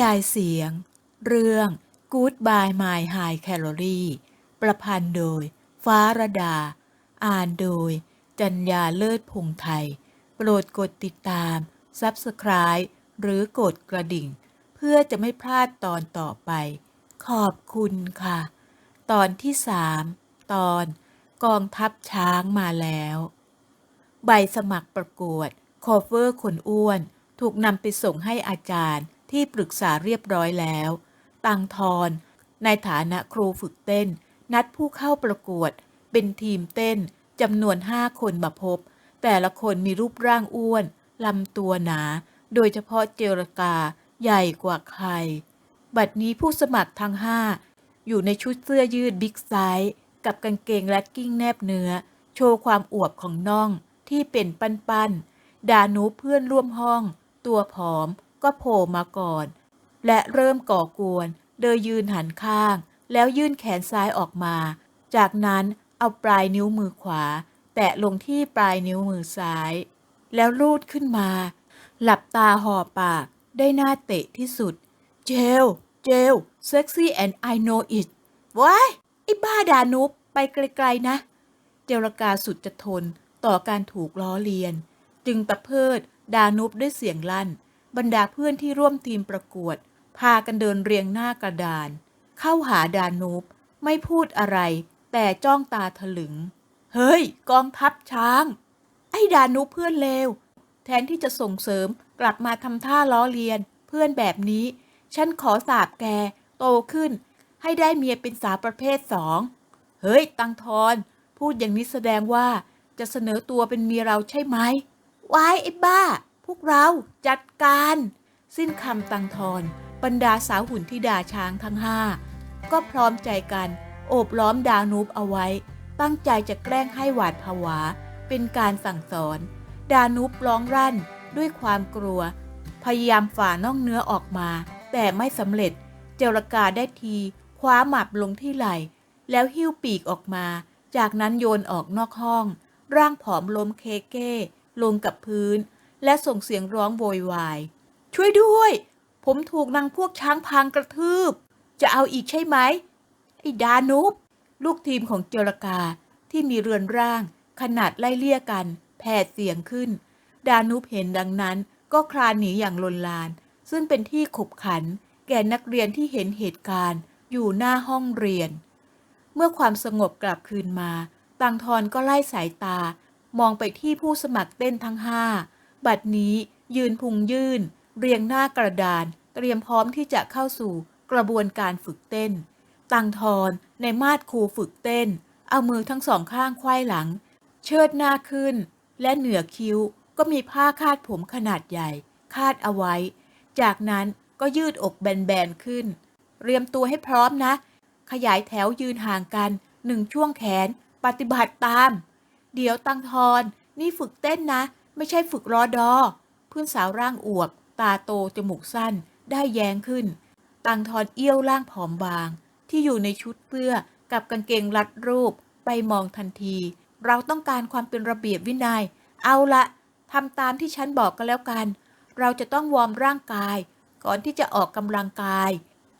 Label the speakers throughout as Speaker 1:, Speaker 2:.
Speaker 1: ยายเสียง เรื่อง Goodbye My High Calorie ประพันธ์โดย ฟ้าระดา อ่านโดย จัญญาเลิศพงไทย โปรดกดติดตาม Subscribe หรือกดกระดิ่ง เพื่อจะไม่พลาดตอนต่อไป ขอบคุณค่ะ ตอนที่สามตอนกองทัพช้างมาแล้ว ใบสมัครประกวด คอเวอร์คนอ้วน ถูกนำไปส่งให้อาจารย์ ที่ปรึกษาเรียบร้อยแล้ว ตังทอนในฐานะครูฝึกเต้น นัดผู้เข้าประกวด เป็นทีมเต้นจำนวนห้าคนมาพบ แต่ละคนมีรูปร่างอ้วนลำตัวหนา โดยเฉพาะเจรกาใหญ่กว่าใคร บัดนี้ผู้สมัครทั้งห้าอยู่ในชุดเสื้อยืดบิ๊กไซส์กับกางเกงแลกกิ้งแนบเนื้อ โชว์ความอวบของน่องที่เป็นปั้นๆดานุเพื่อนร่วมห้อง ตัวผอม ก็โผล่มาก่อน และเริ่มก่อกวน โดยยืนหันข้าง แล้วยื่นแขนซ้ายออกมา จากนั้นเอาปลายนิ้วมือขวา แตะลงที่ปลายนิ้วมือซ้าย แล้วรูดขึ้นมา หลับตาห่อปากได้หน้าเตะที่สุด เจล เจล sexy and I know it ว้ายไอ้บ้าดานุปไปไกลๆนะ เจรกาสุดจะทนต่อการถูกล้อเลียน จึงตะเพิดดานุปด้วยเสียงลั่น บรรดาเพื่อนที่ร่วมทีมประกวด พากันเดินเรียงหน้ากระดาน เข้าหาดานุปไม่พูดอะไร แต่จ้องตาถลึง เฮ้ย กองทัพช้าง ไอ้ดานุปเพื่อนเลว แทนที่จะส่งเสริมกลับมาทำท่าล้อเลียน เพื่อนแบบนี้ ฉันขอสาบแก โตขึ้น ให้ได้เมียเป็นสาวประเภทสองเฮ้ย ตังทอนพูดอย่างนี้แสดงว่าจะเสนอตัวเป็นเมียเราใช่ไหมวายไอ้บ้า พวกเราจัดการ สิ้นคำตังทอนบรรดาสาวหุ่นที่ด่าช้างทั้งห้าก็พร้อมใจกันโอบล้อมดานูบเอาไว้ ตั้งใจจะแกล้งให้หวาดผวา เป็นการสั่งสอน ดานุบร้องรั่นด้วยความกลัว พยายามฝ่าน่องเนื้อออกมา แต่ไม่สำเร็จ เจรกาได้ที คว้าหมับลงที่ไหล่ แล้วหิ้วปีกออกมา จากนั้นโยนออกนอกห้อง ร่างผอมล้มเคเก้ลงกับพื้น และส่งเสียงร้องโวยวาย ช่วยด้วย ผมถูกนางพวกช้างพางกระทืบ จะเอาอีกใช่ไหม ไอ้ดานุบลูกทีมของเจรกาที่มีเรือนร่าง ขนาดไล่เลี่ยกัน แผดเสียงขึ้น ดานุบเห็นดังนั้นก็คลานหนีอย่างลนลาน ซึ่งเป็นที่ขบขัน แก่นักเรียนที่เห็นเหตุการณ์ อยู่หน้าห้องเรียน เมื่อความสงบกลับคืนมาตังทอนก็ไล่สายตา มองไปที่ผู้สมัครเต้นทั้งห้า บัดนี้ยืนพุงยื่น เรียงหน้ากระดาน เตรียมพร้อมที่จะเข้าสู่กระบวนการฝึกเต้น ตังทอนในมาดครูฝึกเต้น เอามือทั้งสองข้างไขว้หลัง เชิดหน้าขึ้น และเหนือคิ้วก็มีผ้าคาดผมขนาดใหญ่ คาดเอาไว้ จากนั้นก็ยืดอกแบนๆขึ้น เตรียมตัวให้พร้อมนะ ขยายแถวยืนห่างกันหนึ่งช่วงแขน ปฏิบัติตาม เดี๋ยวตังทอนนี่ฝึกเต้นนะ ไม่ใช่ฝึกรอดอ เพื่อนสาวร่างอวบ ตาโต จมูกสั้น ได้แย้งขึ้นตังทอนเอี้ยวร่างผอมบาง ที่อยู่ในชุดเสื้อกับกางเกงรัดรูป ไปมองทันที เราต้องการความเป็นระเบียบวินยัย เอาละทำตามที่ฉันบอกกันแล้วกัน เราจะต้องวอร์มร่างกาย ก่อนที่จะออกกำลังกาย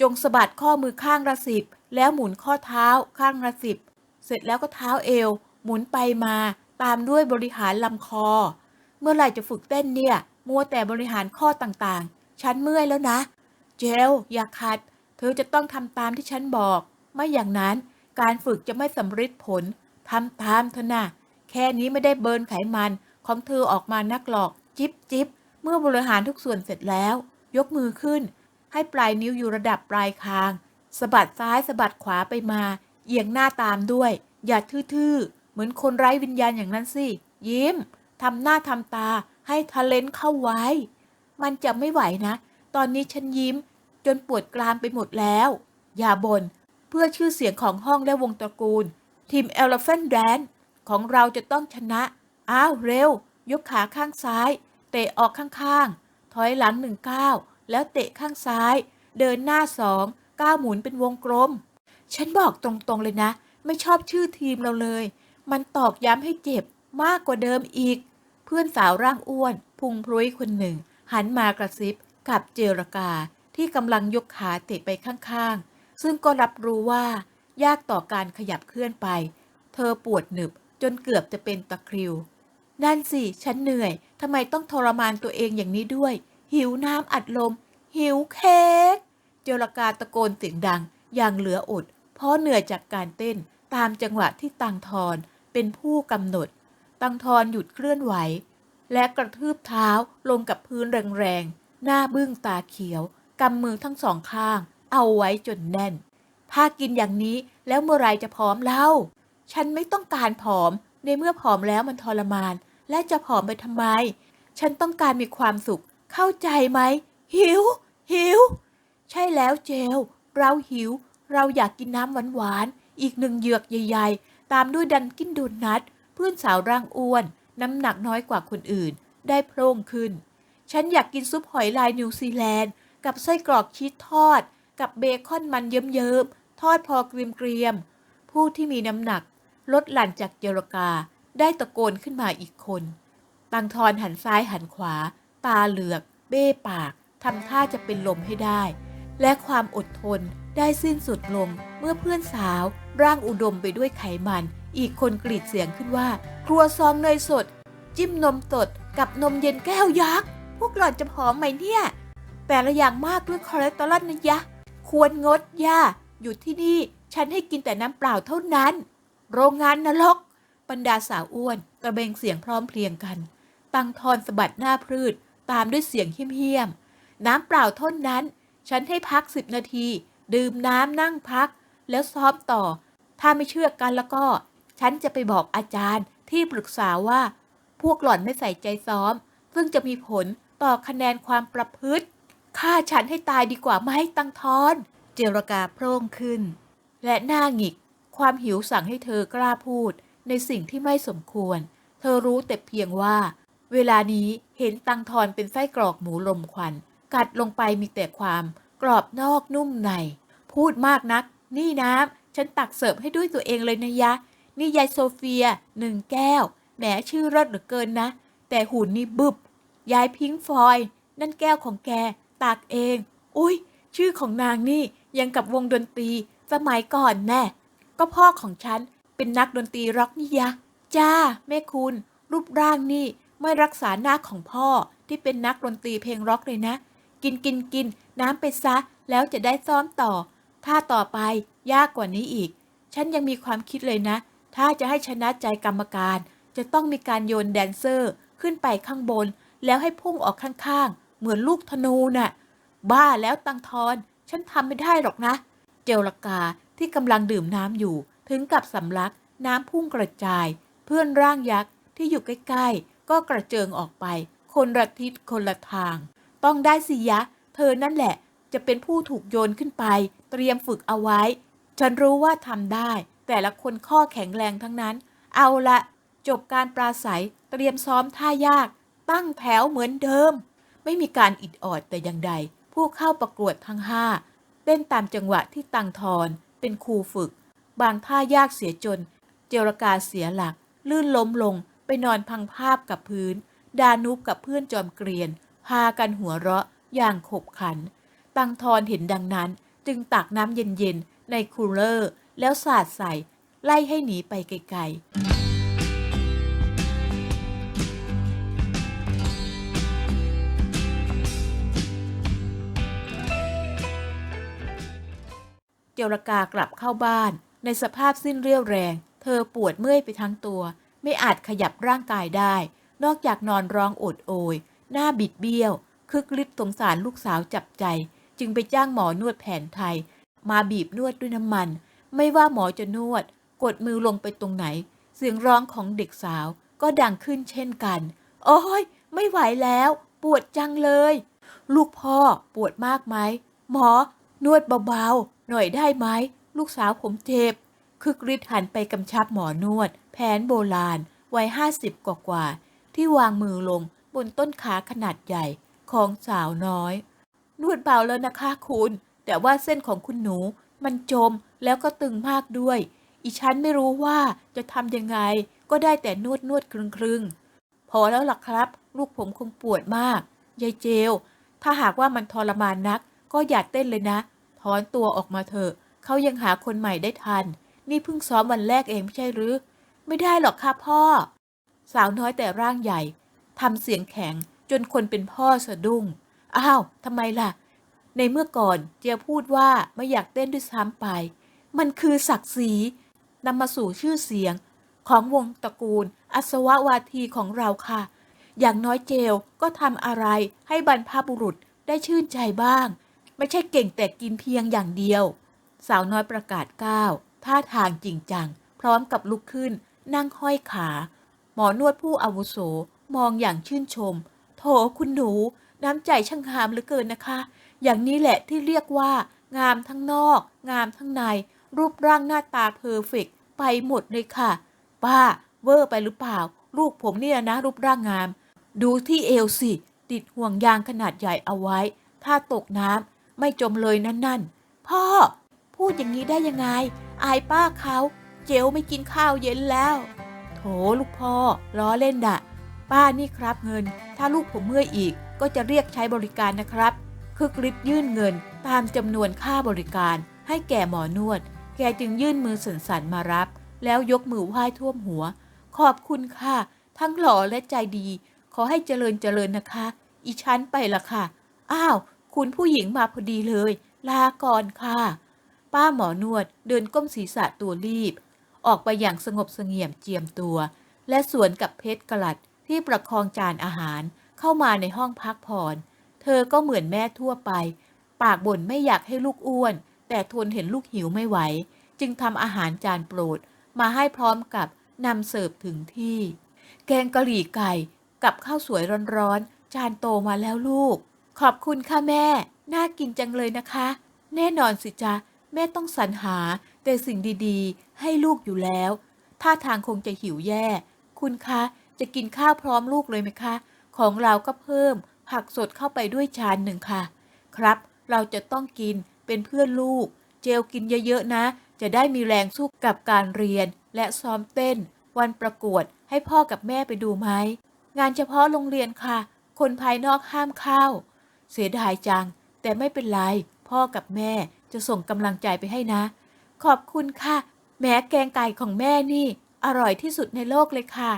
Speaker 1: จงสะบัดข้อมือข้างละสิบ แล้วหมุนข้อเท้าข้างละสิบ เสร็จแล้วก็เท้าเอว หมุนไปมา ตามด้วยบริหารลำคอ เมื่อไหร่จะฝึกเต้นเนี่ย มัวแต่บริหารข้อต่างๆ ฉันเมื่อยแล้วนะ เจลอย่าขัด เธอจะต้องทำตามที่ฉันบอก ไม่อย่างนั้นการฝึกจะไม่สำเร็จผลทำตามเถอะนะแค่นี้ไม่ได้เบิร์นไขมันของเธอออกมานักหรอก จิบจิบเมื่อบริหารทุกส่วนเสร็จแล้ว ยกมือขึ้น ให้ปลายนิ้วอยู่ระดับปลายคางสะบัดซ้ายสะบัดขวาไปมา เอียงหน้าตามด้วย อย่าทื่อๆ เหมือนคนไร้วิญญาณอย่างนั้นสิ ยิ้ม ทำหน้าทำตาให้ทะเลนเข้าไว้ มันจะไม่ไหวนะ ตอนนี้ฉันยิ้ม จนปวดกรามไปหมดแล้ว อย่าบน่นเพื่อชื่อเสียงของห้องและวงตระกูล ทีม Elephant Dance ของเราจะต้องชนะ อ้าว เร็ว ยกขาข้างซ้าย เตะออกข้างๆ ถอยหลังหนึ่งก้าวแล้วเตะข้างซ้าย เดินหน้าสองก้าวหมุนเป็นวงกลม ฉันบอกตรงๆเลยนะ ไม่ชอบชื่อทีมเราเลย มันตอกย้ำให้เจ็บ มากกว่าเดิมอีก เพื่อนสาวร่างอ้วน พุงพรุ้ยคนหนึ่ง หันมากระซิบกับเจรกาที่กำลังยกขาเตะไปข้างๆ ซึ่งก็รับรู้ว่า ยากต่อการขยับเคลื่อนไป เธอปวดหนึบจนเกือบจะเป็นตะคริว นั่นสิ ฉันเหนื่อยทำไมต้องทรมานตัวเองอย่างนี้ด้วย หิวน้ำอัดลม หิวเค้กเจรกาตะโกนเสียงดัง อย่างเหลืออด เพราะเหนื่อยจากการเต้นตามจังหวะที่ตังทอนเป็นผู้กำหนด ตังทอนหยุดเคลื่อนไหว และกระทืบเท้าลงกับพื้นแรงๆ หน้าบึ้งตาเขียว กำมือทั้งสองข้าง เอาไว้จนแน่น ถ้ากินอย่างนี้แล้วเมื่อไรจะผอมเล่า ฉันไม่ต้องการผอม ในเมื่อผอมแล้วมันทรมาน และจะผอมไปทำไม ฉันต้องการมีความสุข เข้าใจไหม หิว หิว ใช่แล้วเจล เราหิว เราอยากกินน้ำหวานๆ อีกหนึ่งเหยือกใหญ่ ๆ ตามด้วยดันกินโดนัท เพื่อนสาวร่างอ้วน น้ำหนักน้อยกว่าคนอื่น ได้โพร่งขึ้น ฉันอยากกินซุปหอยลายนิวซีแลนด์ กับไส้กรอกชีสทอด กับเบคอนมันเยิ้มๆทอดพอเกรียมๆผู้ที่มีน้ำหนัก ลดหลั่นจากเจรกา ได้ตะโกนขึ้นมาอีกคนตังทอนหันซ้ายหันขวา ตาเหลือก เบ้ปากทำท่าจะเป็นลมให้ได้ และความอดทนได้สิ้นสุดลงเมื่อเพื่อนสาวร่างอุดมไปด้วยไขมัน อีกคนกรีดเสียงขึ้นว่า ครัวซองเนยสด จิ้มนมสดกับนมเย็นแก้วยักษ์ พวกหล่อนจะผอมไหมเนี่ย แต่ละอย่างมากด้วยคอเลสเตอรอลนะยะ ควรงดย่าอยู่ที่นี่ ฉันให้กินแต่น้ำเปล่าเท่านั้น โรงงานนรกบรรดาสาวอ้วนตะเบงเสียงพร้อมเพรียงกัน ตังทอนสะบัดหน้าพรืดตามด้วยเสียงเฮี้ยมๆน้ำเปล่าเท่านั้น ฉันให้พักสิบนาที ดื่มน้ำนั่งพัก แล้วซ้อมต่อ ถ้าไม่เชื่อกันแล้วก็ ฉันจะไปบอกอาจารย์ที่ปรึกษาว่า พวกหล่อนไม่ใส่ใจซ้อม ซึ่งจะมีผลต่อคะแนนความประพฤติฆ่าฉันให้ตายดีกว่าไม่ให้ตังทอน เจรกาโพร่งขึ้น และหน้าหงิก ความหิวสั่งให้เธอกล้าพูด ในสิ่งที่ไม่สมควร เธอรู้แต่เพียงว่า เวลานี้เห็นตังทอนเป็นไส้กรอกหมูลมควัน กัดลงไปมีแต่ความกรอบนอกนุ่มใน พูดมากนัก นี่น้ำฉันตักเสิร์ฟให้ด้วยตัวเองเลยนะยะ นี่ยายโซเฟียหนึ่งแก้ว แหมชื่อรสเหลือเกินนะ แต่หุ่นนี่บึบ ยายพิงค์ฟอย นั่นแก้วของแกตักเอง อุ้ย ชื่อของนางนี่ยังกับวงดนตรี สมัยก่อนแน่ ก็พ่อของฉันเป็นนักดนตรีร็อกนี่ยะ จ้า แม่คุณ รูปร่างนี่ไม่รักษาหน้าของพ่อที่เป็นนักดนตรีเพลงร็อกเลยนะ กินกินกิน น้ำไปซะ แล้วจะได้ซ้อมต่อ ถ้าต่อไปยากกว่านี้อีก ฉันยังมีความคิดเลยนะ ถ้าจะให้ชนะใจกรรมการ จะต้องมีการโยนแดนเซอร์ขึ้นไปข้างบน แล้วให้พุ่งออกข้างๆ เหมือนลูกธนูน่ะ บ้าแล้วตังทอน ฉันทำไม่ได้หรอกนะ เจลกาที่กำลังดื่มน้ำอยู่ ถึงกับสำลักน้ำพุ่งกระจาย เพื่อนร่างยักษ์ที่อยู่ใกล้ๆ ก็กระเจิงออกไป คนละทิศคนละทาง ต้องได้สิยะ เธอนั่นแหละ จะเป็นผู้ถูกโยนขึ้นไป เตรียมฝึกเอาไว้ ฉันรู้ว่าทำได้ แต่ละคนข้อแข็งแรงทั้งนั้น เอาละจบการปราศัยเตรียมซ้อมท่ายาก ตั้งแถวเหมือนเดิม ไม่มีการอิดออดแต่อย่างใด ผู้เข้าประกวดทั้งห้าเต้นตามจังหวะที่ตังทอนเป็นครูฝึก บางท่ายากเสียจน เจรกาเสียหลัก ลื่นล้มลงไปนอนพังภาพกับพื้น ดานุบกับเพื่อนจอมเกรียน พากันหัวเราะอย่างขบขัน ตังทอนเห็นดังนั้น จึงตักน้ำเย็นๆในคูลเลอร์ แล้วสาดใส่ ไล่ให้หนีไปไกลๆเจรกากลับเข้าบ้าน ในสภาพสิ้นเรี่ยวแรง เธอปวดเมื่อยไปทั้งตัว ไม่อาจขยับร่างกายได้ นอกจากนอนร้องโอดโอย หน้าบิดเบี้ยว คึกฤทธิ์สงสารลูกสาวจับใจ จึงไปจ้างหมอนวดแผนไทย มาบีบนวดด้วยน้ำมัน ไม่ว่าหมอจะนวด กดมือลงไปตรงไหน เสียงร้องของเด็กสาวก็ดังขึ้นเช่นกัน โอ้ย ไม่ไหวแล้ว ปวดจังเลย ลูกพ่อปวดมากไหม หมอนวดเบาๆ หน่อยได้ไหม ลูกสาวผมเจ็บ คึกฤทธิ์หันไปกำชับหมอนวด แผนโบราณ วัยห้าสิบกว่าๆ ที่วางมือลงบนต้นขาขนาดใหญ่ของสาวน้อย นวดเบาแล้วนะคะคุณ แต่ว่าเส้นของคุณหนู มันจมแล้วก็ตึงมากด้วย อีฉันไม่รู้ว่าจะทำยังไง ก็ได้แต่นวดนวดครึงครึงๆพอแล้วล่ะครับ ลูกผมคงปวดมาก ยายเจล ถ้าหากว่ามันทรมานนัก ก็อย่าเต้นเลยนะ ถอนตัวออกมาเถอะ เขายังหาคนใหม่ได้ทัน นี่เพิ่งซ้อมวันแรกเองไม่ใช่หรือ ไม่ได้หรอกค่ะพ่อ สาวน้อยแต่ร่างใหญ่ทำเสียงแข็งจนคนเป็นพ่อสะดุ้ง อ้าวทำไมล่ะ ในเมื่อก่อนเจียพูดว่าไม่อยากเต้นด้วยซ้ำไป มันคือศักดิ์ศรีนำมาสู่ชื่อเสียง ของวงตระกูล อัศววาทีของเราค่ะ อย่างน้อยเจลก็ทำอะไรให้บรรพบุรุษได้ชื่นใจบ้าง ไม่ใช่เก่งแต่กินเพียงอย่างเดียว สาวน้อยประกาศก้าวท่าทางจริงจัง พร้อมกับลุกขึ้น นั่งห้อยขา หมอนวดผู้อาวุโสมองอย่างชื่นชม โถคุณหนูน้ำใจช่างงามเหลือเกินนะคะ อย่างนี้แหละที่เรียกว่า งามทั้งนอก งามทั้งใน รูปร่างหน้าตาเพอร์เฟกต์ไปหมดเลยค่ะ ป้า เวอร์ไปหรือเปล่า ลูกผมเนี่ยนะ รูปร่างงาม ดูที่เอวสิ ติดห่วงยางขนาดใหญ่เอาไว้ ถ้าตกน้ำไม่จมเลยนั่นนั่นพ่อ พูดอย่างนี้ได้ยังไง อายป้าเขาเจลไม่กินข้าวเย็นแล้ว โถลูกพ่อ ล้อเล่นดะป้านี่ครับเงิน ถ้าลูกผมเมื่อยอีกก็จะเรียกใช้บริการนะครับ คึกฤทธิ์ยื่นเงินตามจำนวนค่าบริการ ให้แก่หมอนวด แกจึงยื่นมือสันๆมารับ แล้วยกมือไหว้ท่วมหัว ขอบคุณค่ะ ทั้งหล่อและใจดี ขอให้เจริญเจริญนะคะ อีชั้นไปละค่ะ อ้าว คุณผู้หญิงมาพอดีเลย ลาก่อนค่ะ ป้าหมอนวดเดินก้มศีรษะตัวรีบ ออกไปอย่างสงบเสงี่ยมเจียมตัว และสวนกับเพชรกลัดที่ประคองจานอาหารเข้ามาในห้องพักผ่อน เธอก็เหมือนแม่ทั่วไป ปากบ่นไม่อยากให้ลูกอ้วน แต่ทนเห็นลูกหิวไม่ไหว จึงทำอาหารจานโปรด มาให้พร้อมกับนำเสิร์ฟถึงที่ แกงกะหรี่ไก่กับข้าวสวยร้อนๆ จานโตมาแล้วลูก ขอบคุณค่ะแม่ น่ากินจังเลยนะคะ แน่นอนสิจ๊ะ แม่ต้องสรรหาแต่สิ่งดีๆ ให้ลูกอยู่แล้วท่าทางคงจะหิวแย่ คุณคะ จะกินข้าวพร้อมลูกเลยไหมคะ ของเราก็เพิ่ม ผักสดเข้าไปด้วยชานหนึ่งค่ะ ครับ เราจะต้องกินเป็นเพื่อนลูก เจลกินเยอะๆนะ จะได้มีแรงสู้กับการเรียน และซ้อมเต้น วันประกวดให้พ่อกับแม่ไปดูไหมงานเฉพาะโรงเรียนค่ะ คนภายนอกห้ามเข้า เสียดายจัง แต่ไม่เป็นไร พ่อกับแม่จะส่งกำลังใจไปให้นะ ขอบคุณค่ะ แม้แกงไก่ของแม่นี่ อร่อยที่สุดในโลกเลยค่ะ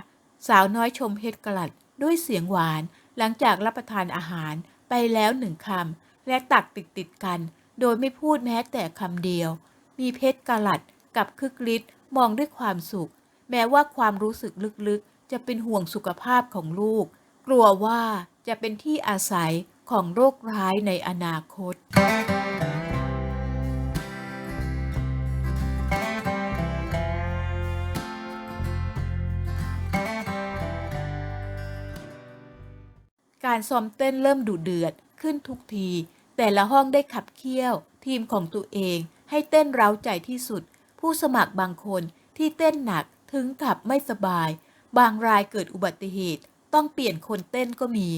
Speaker 1: สาวน้อยชมเพชรกลัดด้วยเสียงหวาน หลังจากรับประทานอาหารไปแล้วหนึ่งคำและตักติดติดกัน โดยไม่พูดแม้แต่คำเดียว มีเพชรกลัดกับคึกฤทธิ์มองด้วยความสุข แม้ว่าความรู้สึกลึกๆ จะเป็นห่วงสุขภาพของลูก กลัวว่าจะเป็นที่อาศัยของโรคร้ายในอนาคต การซ้อมเต้นเริ่มดุเดือดขึ้นทุกที แต่ละห้องได้ขับเคี่ยว ทีมของตัวเองให้เต้นเร้าใจที่สุด ผู้สมัครบางคนที่เต้นหนักถึงกับไม่สบาย บางรายเกิดอุบัติเหตุ ต้องเปลี่ยนคนเต้นก็มี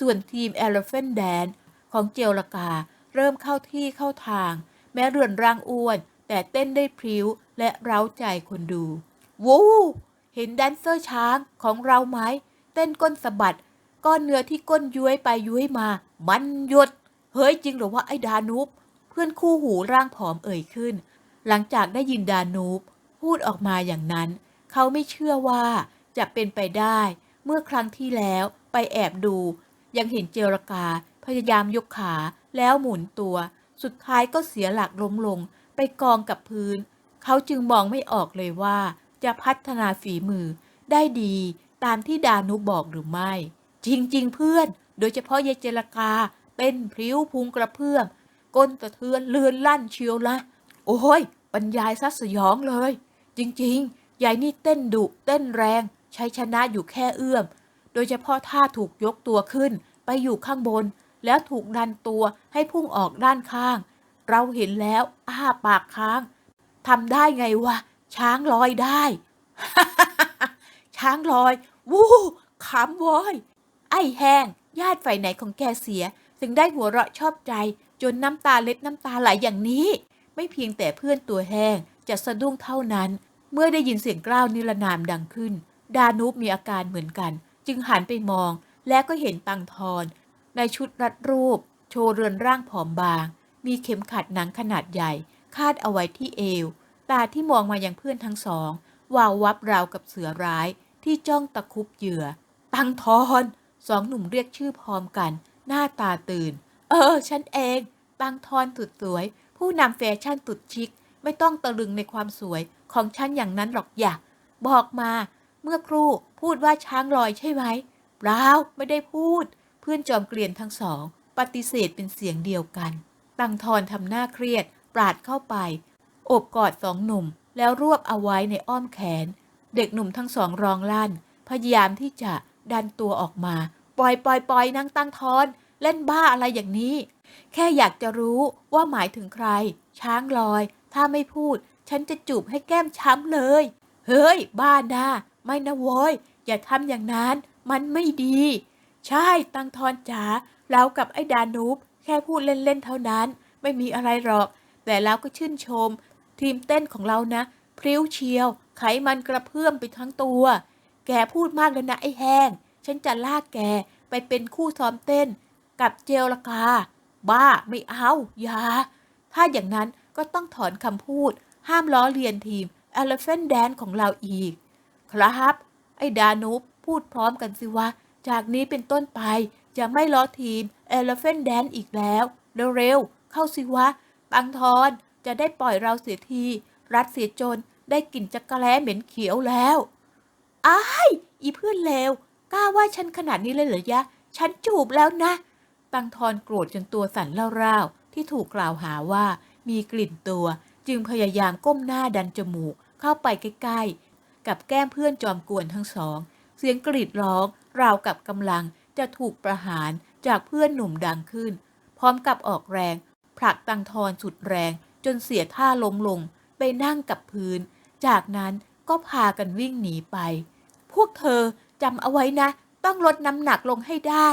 Speaker 1: ส่วนทีม Elephant Dance ของเจลลกา เริ่มเข้าที่เข้าทาง แม้เรือนร่างอ้วน แต่เต้นได้พริ้วและเร้าใจคนดู วู้เห็นแดนเซอร์ช้างของเราไหม เต้นก้นสะบัด ก้อนเนื้อที่ก้นย้วยไปย้วยมา มันหยุดเฮ้ยจริงหรือว่าไอ้ดานูบเพื่อนคู่หูร่างผอมเอ่ยขึ้น หลังจากได้ยินดานูบพูดออกมาอย่างนั้น เขาไม่เชื่อว่าจะเป็นไปได้ เมื่อครั้งที่แล้วไปแอบดู ยังเห็นเจรกา พยายามยกขาแล้วหมุนตัว สุดท้ายก็เสียหลักล้มลง ไปกองกับพื้น เขาจึงมองไม่ออกเลยว่า จะพัฒนาฝีมือได้ดีตามที่ดานุบอกหรือไม่ จริงๆ เพื่อน โดยเฉพาะยายเจรกาเต้นพริ้วพุงกระเพื่อมก้นสะเทือนเลือนลั่นเชียวละโอ้ยบรรยายซัดสยองเลย จริงๆ ยายนี่เต้นดุเต้นแรง ใช้ชนะอยู่แค่เอื้อม โดยเฉพาะท่าถูกยกตัวขึ้น ไปอยู่ข้างบน แล้วถูกดันตัวให้พุ่งออกด้านข้าง เราเห็นแล้วอ้าปากค้างทำได้ไงวะ ช้างลอยได้ ช้างลอย วู้ขำว้ย แห้ง ญาติฝ่ายไหนของแกเสีย ถึงได้หัวเราะชอบใจ จนน้ำตาเล็ดน้ำตาไหลอย่างนี้ ไม่เพียงแต่เพื่อนตัวแห้งจะสะดุ้งเท่านั้น เมื่อได้ยินเสียงกล้าวนิรนามดังขึ้น ดานุบมีอาการเหมือนกัน จึงหันไปมอง และก็เห็นตังทอนในชุดรัดรูป โชว์เรือนร่างผอมบาง มีเข็มขัดหนังขนาดใหญ่ คาดเอาไว้ที่เอว ตาที่มองมายังเพื่อนทั้งสองวาววับราวกับเสือร้ายที่จ้องตะคุบเหยื่อ ตังทอน สองหนุ่มเรียกชื่อพร้อมกัน หน้าตาตื่น เออ ฉันเองตังทอนสุดสวย ผู้นำแฟชั่นสุดชิค ไม่ต้องตะลึงในความสวยของฉันอย่างนั้นหรอกอยากบอกมา เมื่อครู่พูดว่าช้างลอยใช่ไหมเปล่าไม่ได้พูด เพื่อนจอมเกลียนทั้งสอง ปฏิเสธเป็นเสียงเดียวกัน ตังทอนทำหน้าเครียด ปราดเข้าไป โอบกอดสองหนุ่ม แล้วรวบเอาไว้ในอ้อมแขน เด็กหนุ่มทั้งสองร้องลั่น พยายามที่จะ ดันตัวออกมา ปล่อยปล่อยปล่อยนางตังทอน เล่นบ้าอะไรอย่างนี้ แค่อยากจะรู้ว่าหมายถึงใคร ช้างลอย ถ้าไม่พูด ฉันจะจูบให้แก้มช้ำเลย เฮ้ย บ้านะไม่นะโว้ย อย่าทำอย่างนั้น มันไม่ดี ใช่ตังทอนจ๋าเรากับไอ้ดานูบแค่พูดเล่นๆเท่านั้น ไม่มีอะไรหรอก แต่แล้วก็ชื่นชม ทีมเต้นของเรานะ พริ้วเชียว ไขมันกระเพื่อมไปทั้งตัว แกพูดมากแล้วนะไอ้แห้ง ฉันจะลากแกไปเป็นคู่ซ้อมเต้น กับเจลละกา บ้าไม่เอาอย่า ถ้าอย่างนั้นก็ต้องถอนคำพูด ห้ามล้อเลียนทีม Elephant Dance ของเราอีก ครับ ไอ้ดานุปพูดพร้อมกันสิว่าจากนี้เป็นต้นไปจะไม่ล้อทีม Elephant Dance อีกแล้ว เร็วๆ เข้าสิวะตังทอนจะได้ปล่อยเราเสียที รัดเสียจนได้กลิ่นจักระแล้เหม็นเขียวแล้ว อ้ายอีเพื่อนเลวกล้าว่าฉันขนาดนี้เลยเหรอยะ ฉันจูบแล้วนะ ตังทอนโกรธจนตัวสั่นเล่าๆที่ถูกกล่าวหาว่ามีกลิ่นตัว จึงพยายามก้มหน้าดันจมูกเข้าไปใกล้ๆ กับแก้มเพื่อนจอมกวนทั้งสอง เสียงกรีดร้อง ราวกับกำลังจะถูกประหารจากเพื่อนหนุ่มดังขึ้น พร้อมกับออกแรง ผลักตังทอนสุดแรง จนเสียท่าล้มลง ไปนั่งกับพื้น จากนั้นก็พากันวิ่งหนีไป พวกเธอจำเอาไว้นะ ต้องลดน้ำหนักลงให้ได้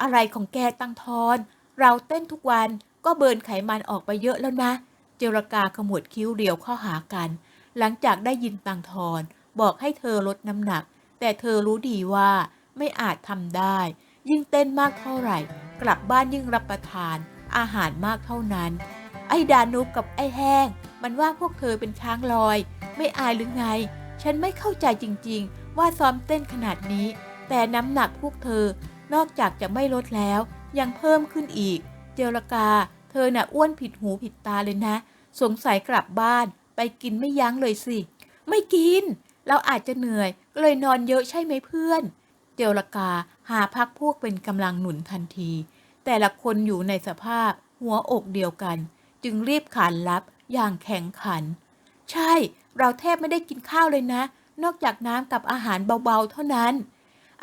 Speaker 1: อะไรของแกตังทอน เราเต้นทุกวันก็เบิร์นไขมันออกไปเยอะแล้วนะ เจรกาขมวดคิ้วเรียวเข้าหากัน หลังจากได้ยินตังทอน บอกให้เธอลดน้ำหนัก แต่เธอรู้ดีว่าไม่อาจทำได้ ยิ่งเต้นมากเท่าไหร่ กลับบ้านยิ่งรับประทาน อาหารมากเท่านั้น ไอ้ดานุบกับไอ้แห้ง มันว่าพวกเธอเป็นช้างลอย ไม่อายหรือไง ฉันไม่เข้าใจจริง ๆ ว่าซ้อมเต้นขนาดนี้ แต่น้ำหนักพวกเธอนอกจากจะไม่ลดแล้ว ยังเพิ่มขึ้นอีก เจรกา เธอน่ะอ้วนผิดหูผิดตาเลยนะ สงสัยกลับบ้านไปกินไม่ยั้งเลยสิ ไม่กิน เราอาจจะเหนื่อยก็เลยนอนเยอะใช่ไหมเพื่อน เจรกาหาพักพวกเป็นกำลังหนุนทันที แต่ละคนอยู่ในสภาพหัวอกเดียวกัน จึงรีบขานรับอย่างแข็งขัน ใช่ เราแทบไม่ได้กินข้าวเลยนะ นอกจากน้ำกับอาหารเบาๆเท่านั้น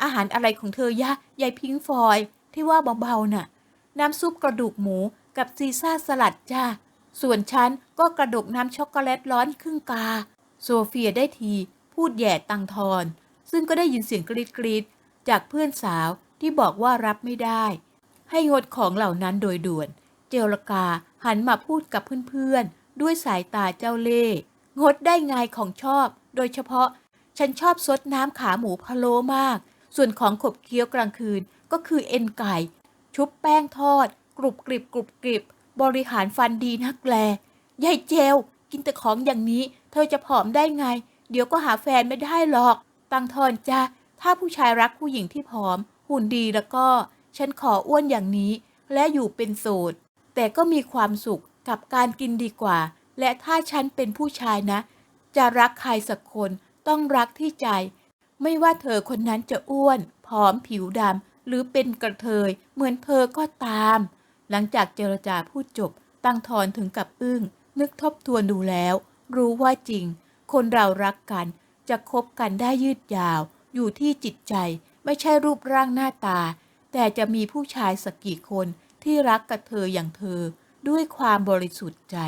Speaker 1: อาหารอะไรของเธอยะยายพิงฟอยที่ว่าเบาๆน่ะ น้ำซุปกระดูกหมูกับซีซ่าสลัดจ้า ส่วนฉันก็กระดกน้ำช็อกโกแลตร้อนครึ่งกา โซเฟียได้ทีพูดแย่ตังทอน ซึ่งก็ได้ยินเสียงกรีดกรีดๆจากเพื่อนสาวที่บอกว่ารับไม่ได้ ให้งดของเหล่านั้นโดยด่วน เจรกาหันมาพูดกับเพื่อนๆด้วยสายตาเจ้าเล่ห์งดได้ไงของชอบ โดยเฉพาะ ฉันชอบซดน้ำขาหมูพะโล้มาก ส่วนของขบเคี้ยวกลางคืนก็คือเอ็นไก่ ชุบแป้งทอด กรุบกริบกรุบกริบบริหารฟันดีนักแลยายเจลกินแต่ของอย่างนี้ เธอจะผอมได้ไง เดี๋ยวก็หาแฟนไม่ได้หรอก ตังทอนจ้าถ้าผู้ชายรักผู้หญิงที่ผอม หุ่นดีแล้วก็ ฉันขออ้วนอย่างนี้ และอยู่เป็นโสด แต่ก็มีความสุขกับการกินดีกว่า และถ้าฉันเป็นผู้ชายนะ จะรักใครสักคน ต้องรักที่ใจ ไม่ว่าเธอคนนั้นจะอ้วนผอมผิวดำหรือเป็นกระเทย เหมือนเธอก็ตาม หลังจากเจรจาพูดจบ ตั้งทอนถึงกับอึ้ง นึกทบทวนดูแล้ว รู้ว่าจริง คนเรารักกัน จะคบกันได้ยืดยาว อยู่ที่จิตใจ ไม่ใช่รูปร่างหน้าตา แต่จะมีผู้ชายสักกี่คนที่รักกับเธออย่างเธอ ด้วยความบริสุทธิ์ใจ